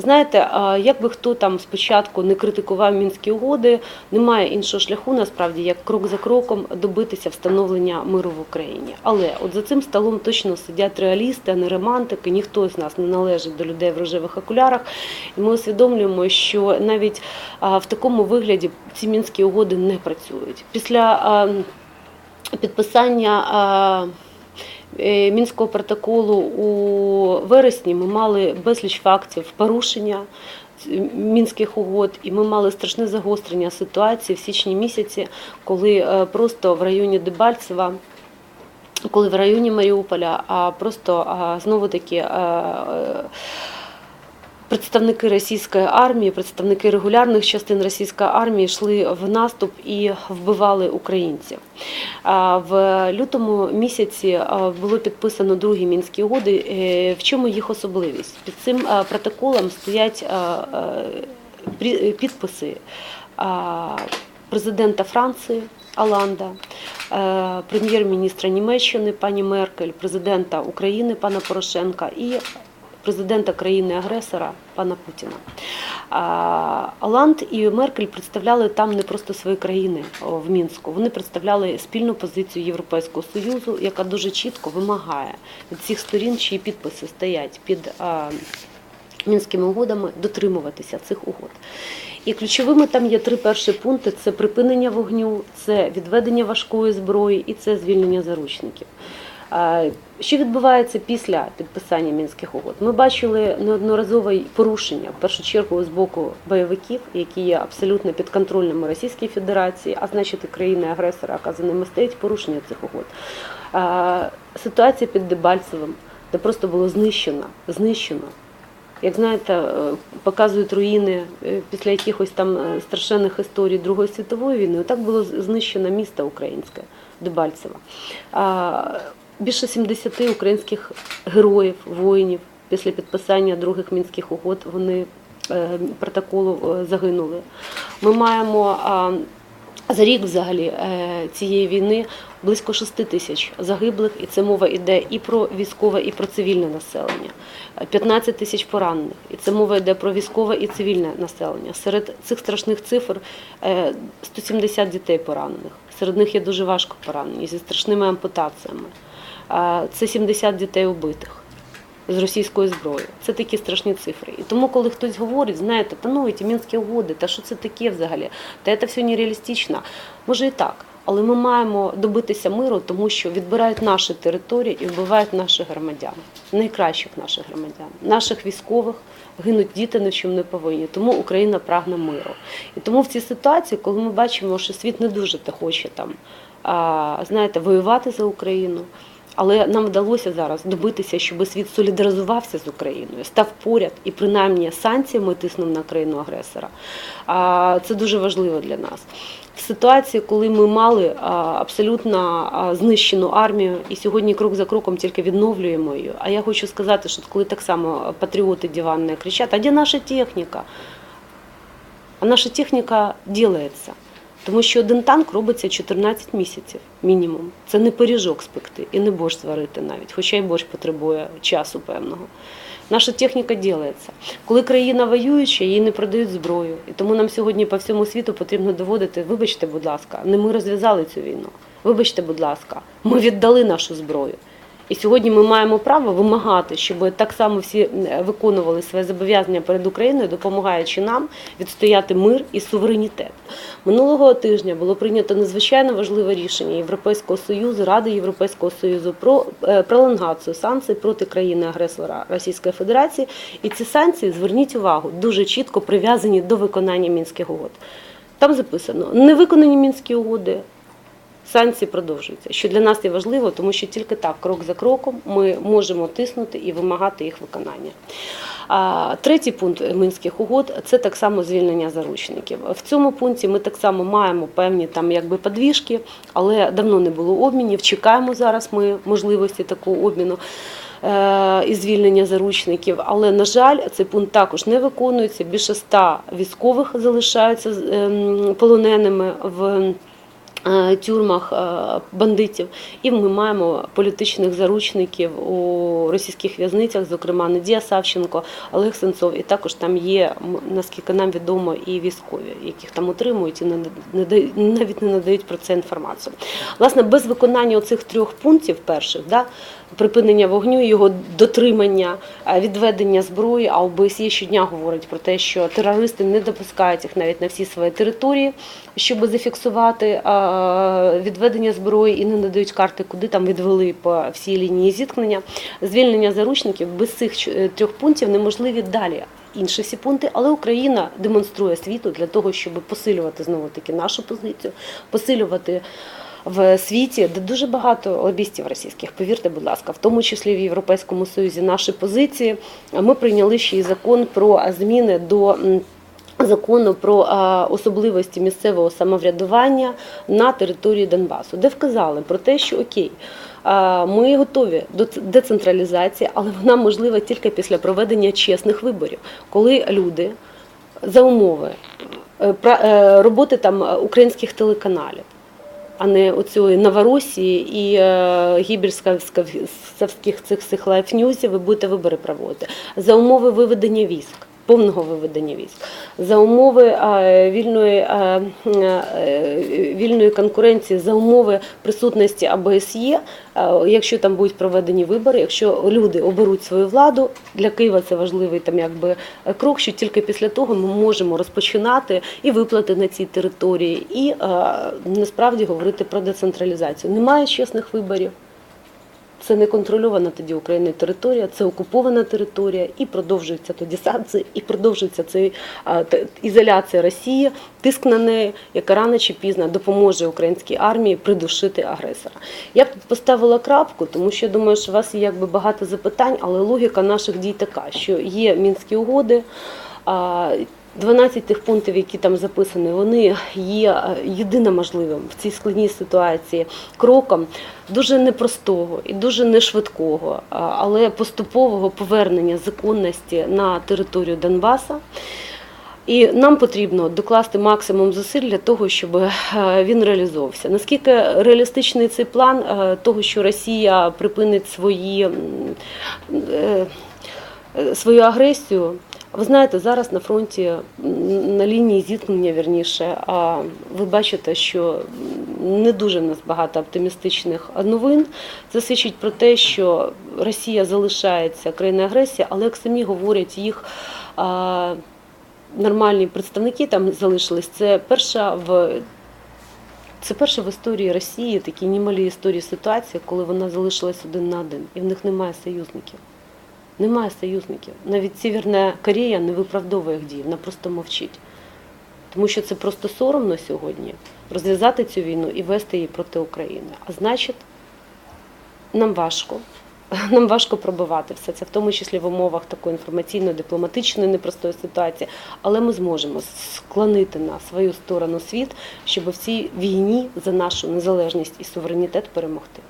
Знаєте, а, як би хто там спочатку не критикував мінські угоди, немає іншого шляху насправді, як крок за кроком добитися встановлення миру в Україні. Але от за цим столом точно сидять реалісти, а не романтики. Ніхто з нас не належить до людей в рожевих окулярах. І ми усвідомлюємо, що навіть в такому вигляді ці мінські угоди не працюють. Після підписання. Е, Мінського протоколу у вересні ми мали безліч фактів порушення мінських угод, і ми мали страшне загострення ситуації в січні місяці, коли е, просто в районі Дебальцева. Коли в районі Маріуполя, а просто знову таки представники російської армії, представники регулярних частин російської армії йшли в наступ і вбивали українців. В лютому місяці було підписано другі мінські угоди. Е, В чому їх особливість? Під цим протоколом стоять підписи президента Франції. Аланда, е, прем'єр-міністра Німеччини пані Меркель, президента України пана Порошенка і президента країни-агресора пана Путіна. А, Аланд і Меркель представляли там не просто свої країни в Мінську. Вони представляли спільну позицію Європейського союзу, яка дуже чітко вимагає від всіх сторін, чиї підписи стоять під мінськими угодами, дотримуватися цих угод. І ключовими там є три перші пункти: це припинення вогню, це відведення важкої зброї і це звільнення заручників. Що відбувається після підписання мінських угод? Ми бачили неодноразове порушення в першу чергу з боку бойовиків, які є абсолютно підконтрольними Російській Федерації, а значить країни-агресора, яка за ними стоїть, порушення цих угод. Ситуація під Дебальцевим, де просто було знищено, знищено як знаєте, е, показують руїни е, після якихось там е, страшенних історій Другої світової війни, так було знищено місто українське Дебальцево. Більше 70 українських героїв, воїнів після підписання других мінських угод вони е, протоколу е, загинули. Ми маємо за рік взагалі е, цієї війни близько 6 тисяч загиблих, і це мова йде і про військове, і про цивільне населення. Е, 15 тисяч поранених, і це мова йде про військове і цивільне населення. Серед цих страшних цифр е, 170 дітей поранених. Серед них є дуже важко поранені зі страшними ампутаціями. Це 70 дітей убитих з російською зброєю. Це такі страшні цифри. І тому, коли хтось говорить, знаєте, та ну ці мінські угоди, та що це таке взагалі? Та це все нереалістично. Може і так. Але ми маємо добитися миру, тому що відбирають наші території і вбивають наших громадян, найкращих наших громадян, наших військових гинуть діти в чому не повинні. Тому Україна прагне миру. І тому в цій ситуації, коли ми бачимо, що світ не дуже те хоче там, знаєте, воювати за Україну. Але нам вдалося зараз добитися, щоб світ солідаризувався з Україною, став поряд і принаймні санкціями тиснув на країну агресора. Це дуже важливо для нас. В ситуації, коли ми мали абсолютно знищену армію, і сьогодні крок за кроком тільки відновлюємо її. А я хочу сказати, що коли так само патріоти диванні кричать, а де наша техніка? А наша техніка ділається. Тому що один танк робиться 14 місяців мінімум. Це не пиріжок спекти і не борщ зварити навіть, хоча й борщ потребує часу певного. Наша техніка ділається. Коли країна воююча, їй не продають зброю. І тому нам сьогодні по всьому світу потрібно доводити, вибачте, будь ласка, не ми розв'язали цю війну. Вибачте, будь ласка, ми віддали нашу зброю. І сьогодні ми маємо право вимагати, щоб так само всі виконували своє зобов'язання перед Україною, допомагаючи нам відстояти мир і суверенітет. Минулого тижня було прийнято надзвичайно важливе рішення Європейського союзу, Ради Європейського союзу про е, пролонгацію санкцій проти країни-агресора Російської Федерації. І ці санкції, зверніть увагу, дуже чітко прив'язані до виконання мінських угод. Там записано невиконані мінські угоди. Санкції продовжуються, що для нас є важливо, тому що тільки так, крок за кроком, ми можемо тиснути і вимагати їх виконання. А третій пункт мінських угод це так само звільнення заручників. В цьому пункті ми так само маємо певні там якби подвіжки, але давно не було обмінів. Чекаємо зараз ми можливості такого обміну. е, І звільнення заручників, але на жаль, цей пункт також не виконується. Більше ста військових залишаються ем, полоненими в тюрмах е, бандитів, і ми маємо політичних заручників у російських в'язницях, зокрема Надія Савченко, Олег Сенцов, і також там є, наскільки нам відомо, і військові, яких там утримують і навіть не надають про це інформацію. Власне, без виконання оцих трьох пунктів перших, да, припинення вогню, його дотримання, е, відведення зброї, а ОБСЄ щодня говорить про те, що терористи не допускають їх навіть на всі свої території, щоб зафіксувати е, відведення зброї і не надають карти, куди там відвели по всій лінії зіткнення. Звільнення заручників без цих е, трьох пунктів неможливі далі. Інші всі пункти, але Україна демонструє світу для того, щоб посилювати знову таки нашу позицію, посилювати в світі, де дуже багато лобістів російських, повірте, будь ласка, в тому числі в Європейському Союзі наші позиції. Ми прийняли ще й закон про зміни до. Закону про особливості місцевого самоврядування на території Донбасу, де вказали про те, що окей, ми готові до децентралізації, але вона можлива тільки після проведення чесних виборів, коли люди за умови е, е, роботи там е, українських телеканалів, а не оцієї Новоросії і е, цих цих лайфнюзів, ви будете вибори проводити за умови виведення військ. Повного виведення військ за умови вільної, е, вільної конкуренції, за умови присутності АБСЄ, якщо там будуть проведені вибори, якщо люди оберуть свою владу, для Києва це важливий там якби крок, що тільки після того ми можемо розпочинати і виплати на цій території, і насправді говорити про децентралізацію. Немає чесних виборів. Це не контрольована тоді Україною територія, це окупована територія, і продовжуються тоді санкції, і продовжується цей ізоляція Росії, тиск на неї, яка рано чи пізно допоможе українській армії придушити агресора. Я б тут поставила крапку, тому що я думаю, що у вас є якби багато запитань, але логіка наших дій така, що є мінські угоди. А, 12 тих пунктів, які там записані, вони є е, єдино можливим в цій складній ситуації кроком дуже непростого і дуже нешвидкого, а, але поступового повернення законності на територію Донбаса. І нам потрібно докласти максимум зусиль для того, щоб е, він реалізовувався. Наскільки реалістичний цей план е, того, що Росія припинить свої е, е, свою агресію? Ви знаєте, зараз на фронті на лінії зіткнення вірніше, а ви бачите, що не дуже в нас багато оптимістичних новин. Це свідчить про те, що Росія залишається країною агресії, але як самі говорять їх. Нормальні представники там залишились. Це перша в це перша в історії Росії, такій німалій історії ситуація, коли вона залишилась один на один, і в них немає союзників. Немає союзників. Навіть Северна Корея не виправдовує їх дій, вона просто мовчить. Тому що це просто соромно сьогодні розв'язати цю війну і вести її проти України. А значить, нам важко. Нам важко пробивати все це, в тому числі в умовах такої інформаційно-дипломатичної непростої ситуації, але ми зможемо склонити на свою сторону світ, щоб в цій війні за нашу незалежність і суверенітет перемогти.